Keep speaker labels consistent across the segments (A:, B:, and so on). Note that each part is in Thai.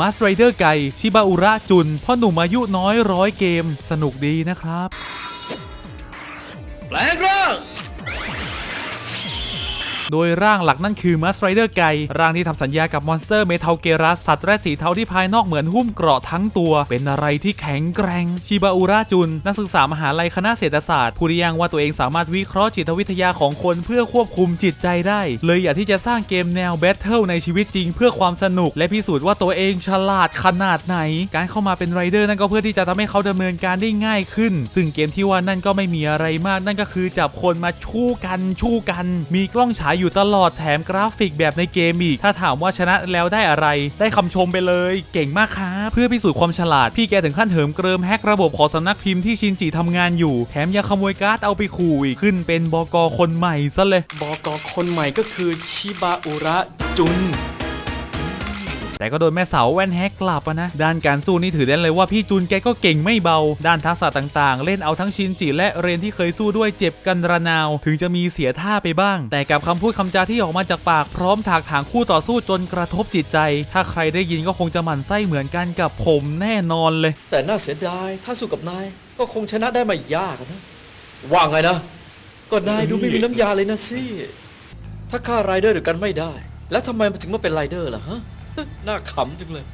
A: มาสไรเดอร์ไก่ชิบาอุระจุน พ่อหนุ่มอายุน้อยร้อยเกม สนุกดีนะครับ
B: แปลงร่าง
A: โดยร่างหลักนั่นคือมัสไรเดอร์ไกร่างที่ทำสัญญากับมอนสเตอร์เมทัลเกรัสสัตว์แร่สีเทาที่ภายนอกเหมือนหุ้มเกราะทั้งตัว เป็นอะไรที่แข็งแกร่งชิบาอุระจุน นักศึกษามหาลัยคณะเศรษฐศาสตร์ ผู้ที่ยังว่าตัวเองสามารถวิเคราะห์จิตวิทยาของคนเพื่อควบคุมจิตใจได้ เลยอยากที่จะสร้างเกมแนวแบทเทิลในชีวิตจริง เพื่อความสนุก และพิสูจน์ว่าตัวเองฉลาดขนาดไหน การเข้ามาเป็นไรเดอร์นั่นก็เพื่อที่จะทำให้เขาดำเนินการได้ง่ายขึ้น ซึ่งเกมที่ว่านั่นก็ไม่มีอะไรมากนั่นก็คือจับคนมาชู้กันชู้กัน มีกล้องฉายอยู่ตลอดแถมกราฟิกแบบในเกมอีก ถ้าถามว่าชนะแล้วได้อะไร ได้คำชมไปเลย เก่งมากครับเพื่อพิสูจน์ความฉลาด พี่แกถึงขั้นเหิมเกริมแฮกระบบของสำนักพิมพ์ที่ชินจิทำงานอยู่ แถมยังขโมยการ์ดเอาไปขู่อีกขึ้นเป็นบกคนใหม่ซะเลย
C: บอกอคนใหม่ก็คือชิบาอุระจุน
A: แต่ก็โดนแม่เสาแว่นแฮกกลับนะ ด้านการสู้นี่ถือได้เลยว่าพี่จุนแกก็เก่งไม่เบา ด้านทักษะต่างๆ เล่นเอาทั้งชินจิและเรนที่เคยสู้ด้วยเจ็บกันระนาว ถึงจะมีเสียท่าไปบ้าง แต่กับคำพูดคำจาที่ออกมาจากปากพร้อมถากถางคู่ต่อสู้จนกระทบจิตใจ ถ้าใครได้ยินก็คงจะหมั่นไส้เหมือนกันกับผมแน่นอนเลย
B: แต่น่าเสียดายถ้าสู้กับนายก็คงชนะได้ไม่ยากนะว่าไงนะก็นายดูไม่มีน้ำยาเลยนะสิถ้าฆ่าไรเดอร์ด้วยกันไม่ได้ แล้วทำไมมันถึงมาเป็นไรเดอร์ล่ะฮะ น่าขำจังเลย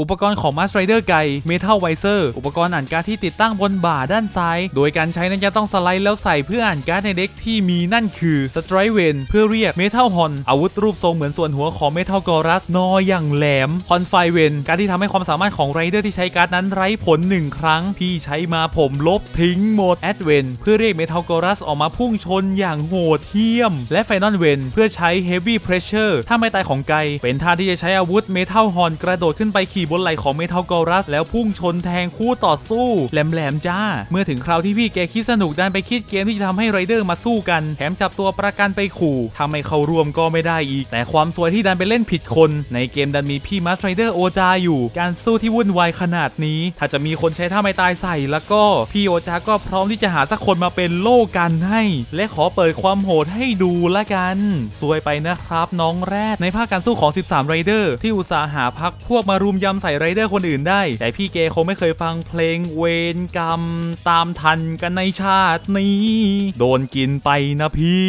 A: อุปกรณ์ของ m a s t Rider ไก่ Metal Visor อุปกรณ์อ่านการ์ดที่ติดตั้งบนบ่าด้านซ้าย โดยการใช้นั้นจะต้องสไลด์แล้วใส่เพื่ออ่านการ์ดในเด็กที่มีนั่นคือ Strike w e n เพื่อเรียก Metal Horn อาวุธรูปทรงเหมือนส่วนหัวของ Metal g o r u s นออย่างแหลม Confine w e n การที่ทำให้ความสามารถของไรเดอร์ที่ใช้การ์ดนั้นไร้ผลหนึ่งครั้ง พี่ใช้มาผมลบทิ้งหมด a d v e n เพื่อเรียก Metal g o r u s ออกมาพุ่งชนอย่างโหดเหี้ยม และ Final w e n เพื่อใช้ Heavy Pressure ถ้าไม่ตายของไกเป็นท่าที่จะใช้อาวุธ Metal Horn กระโดดขึ้นไปขี่บนไหล่ของ Metal g o r u s แล้วพุ่งชนแทงคู่ต่อสู้แหลมๆจ้า เมื่อถึงคราวที่พี่แกคิดสนุกดันไปคิดเกมที่จะทำให้ไรเดอร์มาสู้กันแถมจับตัวประกันไปขู่ทำให้เขารวมก็ไม่ได้อีก แต่ความสวยที่ดันไปเล่นผิดคน ในเกมดันมีพี่มัสไรเดอร์โอจาอยู่ การสู้ที่วุ่นวายขนาดนี้ ถ้าจะมีคนใช้ท่าไม่ตายใส่แล้วก็พี่โอจาก็พร้อมที่จะหาสักคนมาเป็นโล่กันให้ และขอเปิดความโหดให้ดูละกัน สวยไปนะครับน้องแรดในภาคการสู้ของ 13ไรเดอร์ที่อุตสาห์หาพักพวกมารุมยำใส่ไรเดอร์คนอื่นได้ แต่พี่เกคงไม่เคยฟังเพลงเวรกรรม ตามทันกันในชาตินี้ โดนกินไปนะพี่